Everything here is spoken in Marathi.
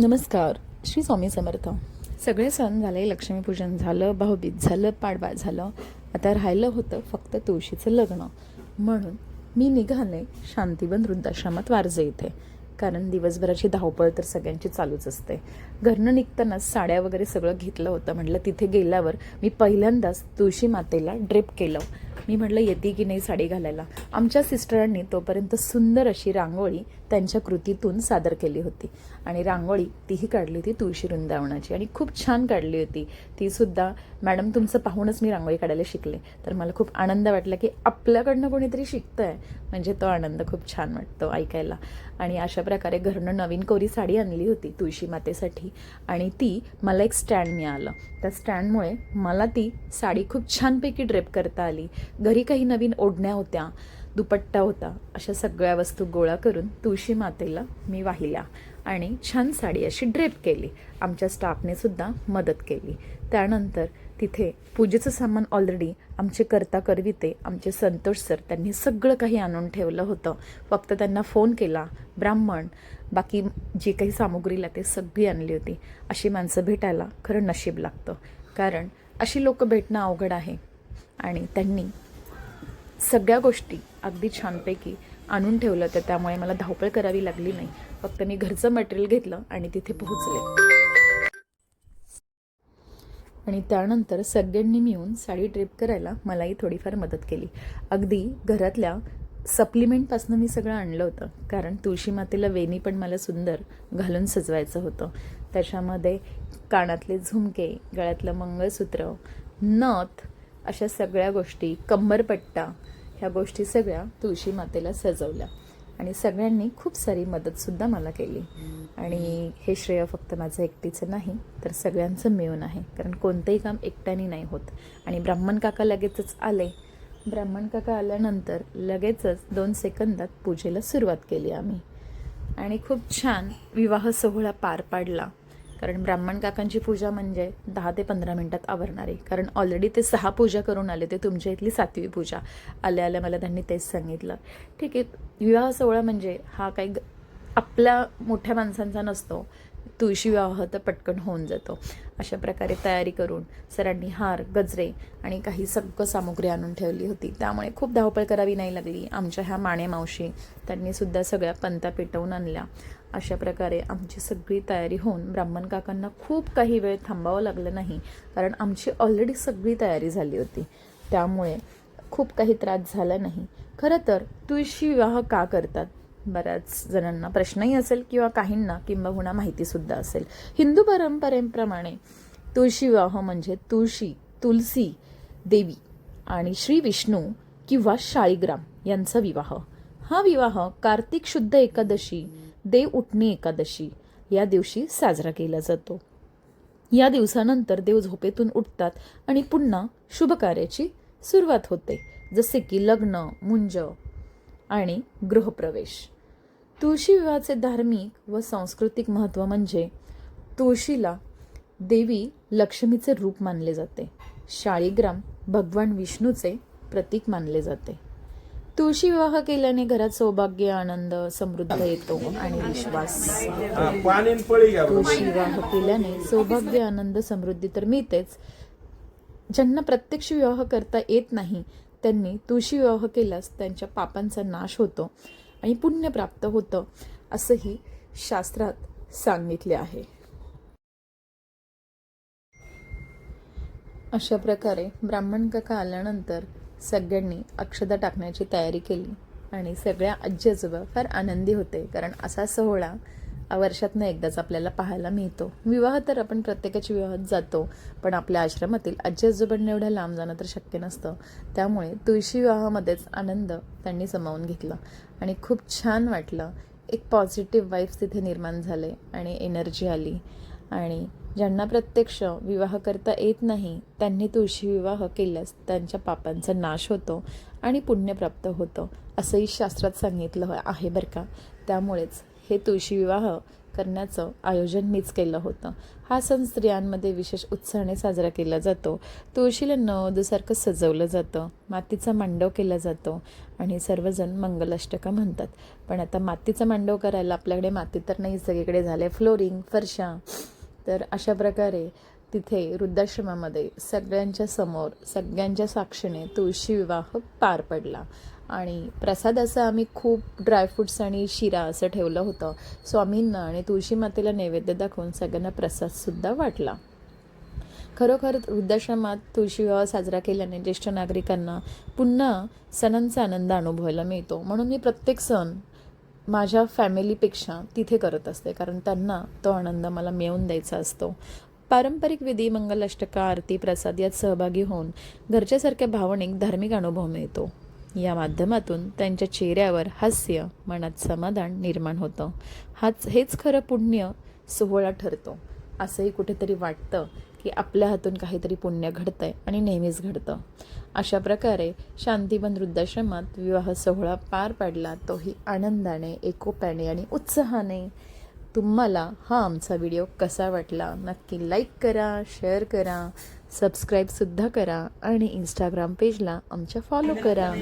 नमस्कार श्री स्वामी समर्थ. सगळे सण झाले लक्ष्मीपूजन झालं भाऊबीज झालं पाडवा झालं. आता राहिलं होतं फक्त तुळशीचं लग्न. म्हणून मी निघाले शांतीवन वृद्धाश्रमात वारजे इथे. कारण दिवसभराची धावपळ तर सगळ्यांची चालूच असते. घरनं निघतानाच साड्या वगैरे सगळं घेतलं होतं. म्हटलं तिथे गेल्यावर मी पहिल्यांदाच तुळशी मातेला ड्रेप केलं. मी म्हटलं येते की नाही साडी घालायला? आमच्या सिस्टरांनी तोपर्यंत सुंदर अशी रांगोळी त्यांच्या कृतीतून सादर केली होती. आणि रांगोळी तीही काढली होती तुळशी वृंदावनाची. आणि खूप छान काढली होती. ती सुद्धा मॅडम तुमचं पाहूनच मी रांगोळी काढायला शिकले. तर मला खूप आनंद वाटला की आपल्याकडनं कोणीतरी शिकतंय. म्हणजे तो आनंद खूप छान वाटतो ऐकायला. आणि अशा प्रकारे घरनं नवीन कोरी साडी आणली होती तुळशी मातेसाठी आणि ती मला एक स्टँड मिळालं. त्या स्टँडमुळे मला ती साडी खूप छानपैकी ड्रेप करता आली. घरी काही नवीन ओढण्या होत्या दुपट्टा होता अशा सगळ्या वस्तू गोळा करून तुळशी मातेला मी वाहिल्या आणि छान साडी अशी ड्रेप केली. आमच्या स्टाफने सुद्धा मदत केली. त्यानंतर तिथे पूजेचं सामान ऑलरेडी आमचे करता करविते आमचे संतोष सर त्यांनी सगळं काही आणून ठेवलं होतं. फक्त त्यांना फोन केला ब्राह्मण बाकी जी काही सामुग्रीला ते सगळी आणली होती. अशी माणसं भेटायला खरं नशीब लागतं. कारण अशी लोक भेटणं अवघड आहे. आणि त्यांनी सगळ्या गोष्टी अगदी छानपैकी आणून ठेवलं तर त्यामुळे मला धावपळ करावी लागली नाही. फक्त मी घरचं मटेरियल घेतलं आणि तिथे पोहोचले. आणि त्यानंतर सगळ्यांनी मिळून साडी ट्रिप करायला मलाही थोडीफार मदत केली. अगदी घरातल्या सप्लिमेंटपासून मी सगळं आणलं होतं. कारण तुळशी मातेला वेणी पण मला सुंदर घालून सजवायचं होतं. त्याच्यामध्ये कानातले झुमके गळ्यातलं मंगळसूत्र नथ अशा सगळ्या गोष्टी कंबरपट्टा ह्या गोष्टी सगळ्या तुळशी मातेला सजवल्या. आणि सगळ्यांनी खूप सारी मदतसुद्धा मला केली. आणि हे श्रेय फक्त माझं एकटीचं नाही तर सगळ्यांचं मिळून आहे. कारण कोणतंही काम एकट्याने नाही होत. आणि ब्राह्मण काका लगेचच आले. ब्राह्मण काका आल्यानंतर लगेचच दोन सेकंदात पूजेला सुरुवात केली आम्ही. आणि खूप छान विवाह सोहळा पार पाडला. कारण ब्राह्मण काकांची पूजा म्हणजे दहा ते पंधरा मिनटात आवरणारी. कारण ऑलरेडी ते सहा पूजा करून आले ते तुमच्या इथली सातवी पूजा. आल्या आल्या मला त्यांनी तेच सांगितलं. ठीक आहे विवाह सोहळा म्हणजे हा काही ग- आपल्या मोठ्या माणसांचा नसतो. तुळशी विवाह तर पटकन होऊन जातो. अशा प्रकारे तयारी करून सरांनी हार गजरे आणि काही सगळं सामुग्री आणून ठेवली होती. त्यामुळे खूप धावपळ करावी नाही लागली. आमच्या ह्या माणे मावशी त्यांनी सुद्धा सगळ्या पंता पेटवून आणल्या. अशा प्रकारे आमची सगळी तयारी होऊन ब्राह्मण काकांना खूप काही वेळ थांबावं लागलं नाही कारण आमची ऑलरेडी सगळी तयारी झाली होती. त्यामुळे खूप काही त्रास झाला नाही. खरं तर तुळशी विवाह का करतात? बऱ्याच जणांना प्रश्नही असेल किंवा काहींना किंबहुना माहितीसुद्धा असेल. हिंदू परंपरेप्रमाणे तुळशी विवाह म्हणजे तुळशी तुलसी देवी आणि श्री विष्णू किंवा शाळीग्राम यांचा विवाह. हा विवाह कार्तिक शुद्ध एकादशी देव उठणी एकादशी. या दिवशी साजरा केला जातो. या दिवसानंतर देव झोपेतून उठतात आणि पुन्हा शुभ कार्याची सुरुवात होते जसे की लग्न मुंज आणि गृहप्रवेश. तुळशी विवाहाचे धार्मिक व सांस्कृतिक महत्त्व म्हणजे तुळशीला देवी लक्ष्मीचे रूप मानले जाते. शाळीग्राम भगवान विष्णूचे प्रतीक मानले जाते. तुळशी विवाह केल्याने घरात सौभाग्य आनंद समृद्ध येतो आणि विश्वास. तुळशी विवाह केल्याने सौभाग्य आनंद समृद्धी तर मिळतेच. ज्यांना प्रत्यक्ष विवाह करता येत नाही त्यांनी तुळशी विवाह केल्यास त्यांच्या पापांचा नाश होतो आणि पुण्य प्राप्त होतं असंही शास्त्रात सांगितले आहे. अशा प्रकारे ब्राह्मण काका आल्यानंतर सगळ्यांनी अक्षता टाकण्याची तयारी केली आणि सगळ्या आजी आजोबा फार आनंदी होते कारण असा सोहळा वर्षातनं एकदाच आपल्याला पाहायला मिळतो. विवाह तर आपण प्रत्येकाच्या विवाहात जातो पण आपल्या आश्रमातील आजी आजोबांना एवढ्या लांब जाणं तर शक्य नसतं. त्यामुळे तुळशी विवाहामध्येच आनंद त्यांनी समावून घेतला आणि खूप छान वाटलं. एक पॉझिटिव्ह वाईब्स तिथे निर्माण झाले आणि एनर्जी आली आणि ज्यांना प्रत्यक्ष विवाह करता येत नाही त्यांनी तुळशी विवाह केल्यास त्यांच्या पापांचा नाश होतो आणि पुण्य प्राप्त होतं असंही शास्त्रात सांगितलं आहे बरं का. त्यामुळेच हे तुळशी विवाह करण्याचं आयोजन मीच केलं होतं. हा सण स्त्रियांमध्ये विशेष उत्साहाने साजरा केला जातो. तुळशीला नवदसारखं सजवलं जातं मातीचा मांडव केला जातो आणि सर्वजण मंगलाष्टका म्हणतात. पण आता मातीचा मांडव करायला आपल्याकडे माती तर नाही सगळीकडे झाले फ्लोरिंग फरशा. तर अशा प्रकारे तिथे वृद्धाश्रमामध्ये सगळ्यांच्या समोर सगळ्यांच्या साक्षीने तुळशी विवाह पार पडला. आणि प्रसाद असं आम्ही खूप ड्रायफ्रूट्स आणि शिरा असं ठेवलं होतं. स्वामींना आणि तुळशी मातेला नैवेद्य दाखवून सगळ्यांना प्रसादसुद्धा वाटला. खरोखर वृद्धाश्रमात तुळशी विवाह साजरा केल्याने ज्येष्ठ नागरिकांना पुन्हा सणांचा आनंद अनुभवायला मिळतो. म्हणून मी प्रत्येक सण माझ्या फॅमिलीपेक्षा तिथे करत असते कारण त्यांना तो आनंद मला मिळवून द्यायचा असतो. पारंपरिक विधी मंगलाष्टका आरती प्रसाद यात सहभागी होऊन घरच्यासारख्या भावनिक धार्मिक अनुभव मिळतो. या माध्यमातून त्यांच्या चेहऱ्यावर हास्य मनात समाधान निर्माण होतं. हाच हेच खरं पुण्य सोहळा ठरतो असंही कुठेतरी वाटतं. की आपल्या हातून काहीतरी पुण्य घडतं आहे आणि नेहमीच घडतं. अशा प्रकारे शांतीवन वृद्धाश्रमात विवाह सोहळा पार पाडला तोही आनंदाने एकोप्याने आणि उत्साहाने. तुम्हाला हा आमचा व्हिडिओ कसा वाटला? नक्की लाईक करा शेअर करा सबस्क्राईबसुद्धा करा आणि इंस्टाग्राम पेजला आमच्या फॉलो करा.